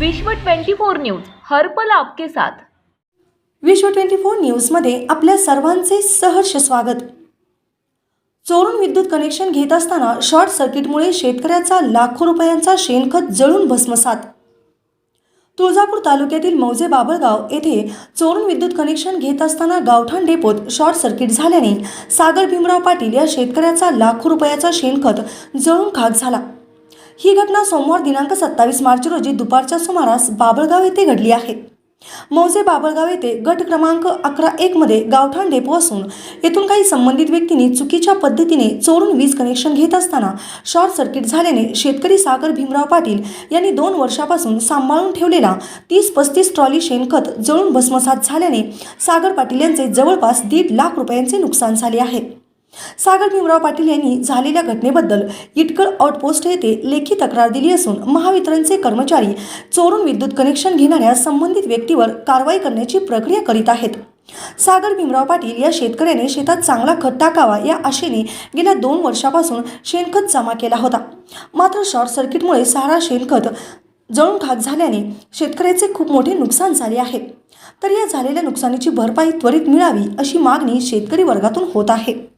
विश्व 24 न्यूज हर पल आपके साथ. विश्व ट्वेंटी फोर न्यूजमध्ये आपल्या सर्वांचे सहर्ष स्वागत. चोरून विद्युत कनेक्शन घेत असताना शॉर्ट सर्किटमुळे शेतकऱ्याचा लाखो रुपयांचा शेणखत जळून भस्मसात. तुळजापूर तालुक्यातील मौजे बाबळगाव येथे चोरून विद्युत कनेक्शन घेत असताना गावठाण डेपोत शॉर्ट सर्किट झाल्याने सागर भीमराव पाटील या शेतकऱ्याचा लाखो रुपयाचा शेणखत जळून खाक झाला. ही घटना सोमवार दिनांक सत्तावीस मार्च रोजी दुपारच्या सुमारास बाबळगाव येथे घडली आहे. मौजे बाबळगाव येथे गट क्रमांक अकरा एकमध्ये गावठाण डेपो असून येथून काही संबंधित व्यक्तींनी चुकीच्या पद्धतीने चोरून वीज कनेक्शन घेत असताना शॉर्ट सर्किट झाल्याने शेतकरी सागर भीमराव पाटील यांनी दोन वर्षापासून सांभाळून ठेवलेला तीस पस्तीस ट्रॉली शेणखत जळून भस्मसात झाल्याने सागर पाटील यांचे जवळपास दीड लाख रुपयांचे नुकसान झाले आहे. सागर भीमराव पाटील यांनी झालेल्या घटनेबद्दल इटकळ आउटपोस्ट येथे लेखी तक्रार दिली असून महावितरणचे कर्मचारी चोरून विद्युत कनेक्शन घेणाऱ्या संबंधित व्यक्तीवर कारवाई करण्याची प्रक्रिया करीत आहेत. सागर भीमराव पाटील या शेतकऱ्याने शेतात चांगला खत टाकावा या आशेने गेल्या दोन वर्षापासून शेणखत जमा केला होता. मात्र शॉर्ट सर्किटमुळे सारा शेणखत जळून खाक झाल्याने शेतकऱ्याचे खूप मोठे नुकसान झाले आहे. तर या झालेल्या नुकसानीची भरपाई त्वरित मिळावी अशी मागणी शेतकरी वर्गातून होत आहे.